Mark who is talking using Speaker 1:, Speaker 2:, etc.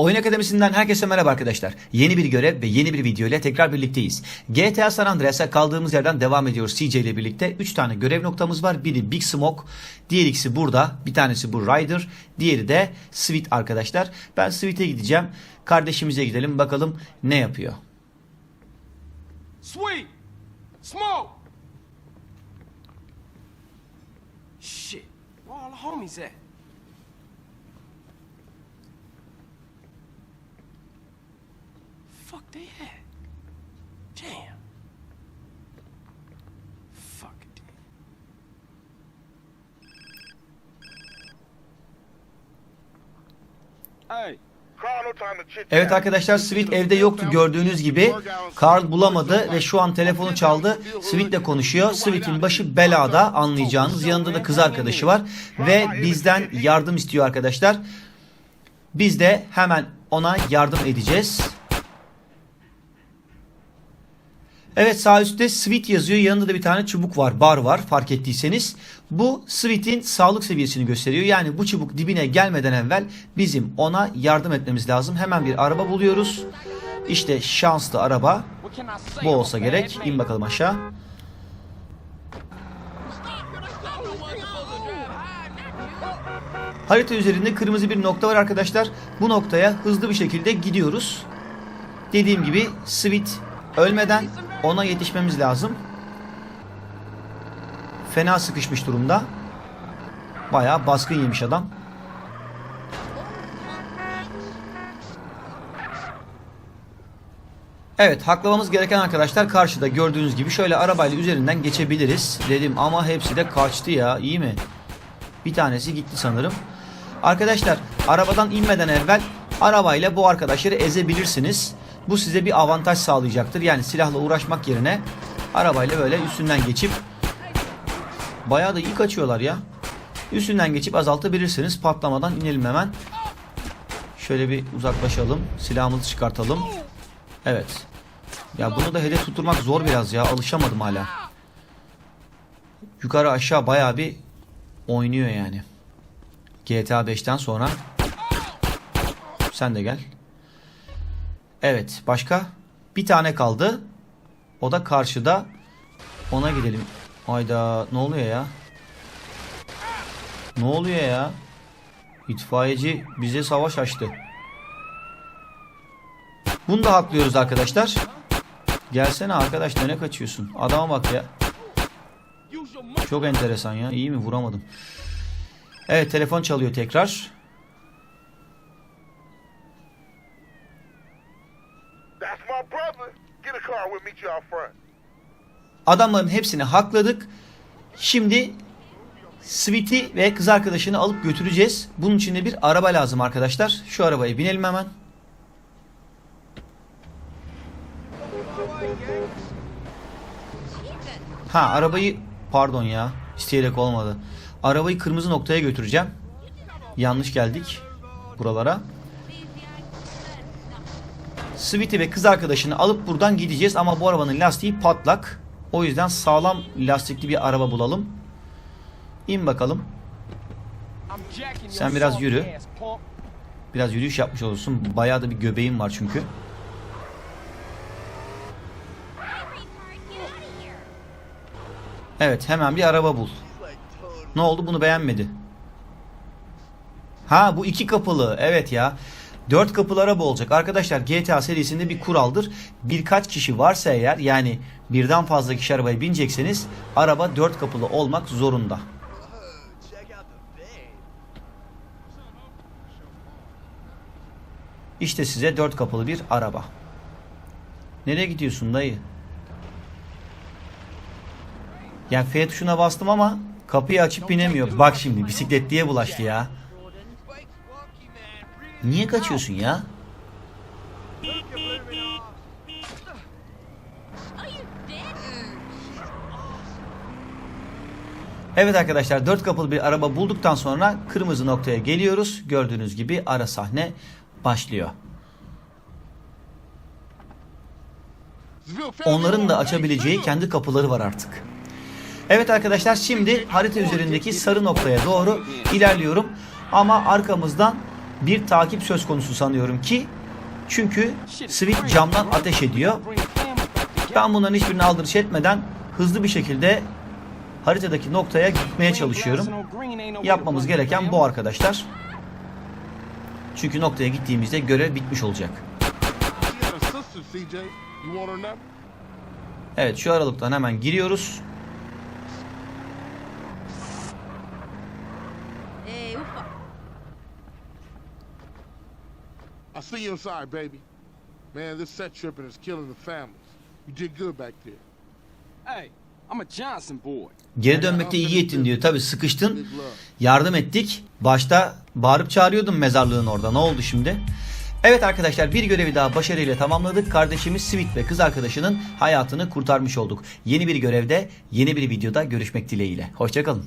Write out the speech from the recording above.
Speaker 1: Oyun Akademisi'nden herkese merhaba arkadaşlar. Yeni bir görev ve yeni bir video ile tekrar birlikteyiz. GTA San Andreas'a kaldığımız yerden devam ediyoruz CJ ile birlikte. 3 tane görev noktamız var. Biri Big Smoke, diğer ikisi burada. Bir tanesi bu Ryder, diğeri de Sweet arkadaşlar. Ben Sweet'e gideceğim. Kardeşimize gidelim bakalım ne yapıyor.
Speaker 2: Sweet! Smoke! Shit, where all the homies at? Fuck they at? Damn. Fuck it. Hey,
Speaker 1: Evet arkadaşlar Sweet evde yoktu gördüğünüz gibi. Carl bulamadı ve şu an telefonu çaldı. Sweet'le konuşuyor. Sweet'in başı belada anlayacağınız. Yanında da kız arkadaşı var. Ve bizden yardım istiyor arkadaşlar. Biz de hemen ona yardım edeceğiz. Evet sağ üstte Sweet yazıyor. Yanında da bir tane çubuk var. Bar var fark ettiyseniz. Bu Sweet'in sağlık seviyesini gösteriyor. Yani bu çubuk dibine gelmeden evvel bizim ona yardım etmemiz lazım. Hemen bir araba buluyoruz. İşte şanslı araba. Bu olsa gerek. İn bakalım aşağı. Harita üzerinde kırmızı bir nokta var arkadaşlar. Bu noktaya hızlı bir şekilde gidiyoruz. Dediğim gibi Sweet ölmeden ona yetişmemiz lazım. Fena sıkışmış durumda. Bayağı baskın yemiş adam. Evet haklamamız gereken arkadaşlar karşıda gördüğünüz gibi şöyle arabayla üzerinden geçebiliriz dedim ama hepsi de kaçtı ya iyi mi? Bir tanesi gitti sanırım. Arkadaşlar arabadan inmeden evvel arabayla bu arkadaşları ezebilirsiniz. Bu size bir avantaj sağlayacaktır. Yani silahla uğraşmak yerine arabayla böyle üstünden geçip bayağı da iyi kaçıyorlar ya. Üstünden geçip azaltabilirsiniz. Patlamadan inelim hemen. Şöyle bir uzaklaşalım. Silahımızı çıkartalım. Evet. Ya bunu da hedef tutturmak zor biraz ya. Alışamadım hala. Yukarı aşağı bayağı bir oynuyor yani. GTA 5'ten sonra. Sen de gel. Evet. Başka? Bir tane kaldı. O da karşıda. Ona gidelim. Hayda. Ne oluyor ya? Ne oluyor ya? İtfaiyeci bize savaş açtı. Bunu da haklıyoruz arkadaşlar. Gelsene arkadaş ne kaçıyorsun? Adama bak ya. Çok enteresan ya. İyi mi? Vuramadım. Evet telefon çalıyor tekrar. Adamların hepsini hakladık. Şimdi Sweet'i ve kız arkadaşını alıp götüreceğiz. Bunun için de bir araba lazım arkadaşlar. Şu arabaya binelim hemen. Ha arabayı pardon ya isteyerek olmadı. Arabayı kırmızı noktaya götüreceğim. Yanlış geldik buralara. Sweet'i ve kız arkadaşını alıp buradan gideceğiz ama bu arabanın lastiği patlak. O yüzden sağlam lastikli bir araba bulalım. İn bakalım. Sen biraz yürü. Biraz yürüyüş yapmış olursun. Bayağı da bir göbeğin var çünkü. Evet hemen bir araba bul. Ne oldu bunu beğenmedi. Ha bu iki kapılı evet ya. Dört kapılı araba olacak. Arkadaşlar GTA serisinde bir kuraldır. Birkaç kişi varsa eğer yani birden fazla kişi arabaya binecekseniz araba dört kapılı olmak zorunda. İşte size dört kapılı bir araba. Nereye gidiyorsun dayı? Ya F tuşuna bastım ama kapıyı açıp binemiyor. Bak şimdi bisikletliye bulaştı ya. Niye kaçıyorsun ya? Evet arkadaşlar dört kapılı bir araba bulduktan sonra kırmızı noktaya geliyoruz. Gördüğünüz gibi ara sahne başlıyor. Onların da açabileceği kendi kapıları var artık. Evet arkadaşlar şimdi harita üzerindeki sarı noktaya doğru ilerliyorum. Ama arkamızdan bir takip söz konusu sanıyorum ki çünkü Sweet camdan ateş ediyor. Ben bunların hiçbirini aldırış etmeden hızlı bir şekilde haritadaki noktaya gitmeye çalışıyorum. Yapmamız gereken bu arkadaşlar. Çünkü noktaya gittiğimizde görev bitmiş olacak. Evet şu aralıktan hemen giriyoruz.
Speaker 3: I see you inside, baby. Man, this set tripping is killing the families. You did good back there.
Speaker 2: Hey, I'm a Johnson boy.
Speaker 1: Geri dönmekte iyi ettin diyor. Tabi sıkıştın. Yardım ettik. Başta bağırıp çağırıyordum mezarlığın orada. Ne oldu şimdi? Evet arkadaşlar bir görevi daha başarıyla tamamladık. Kardeşimiz Sweet ve kız arkadaşının hayatını kurtarmış olduk. Yeni bir görevde, yeni bir videoda görüşmek dileğiyle. Hoşçakalın.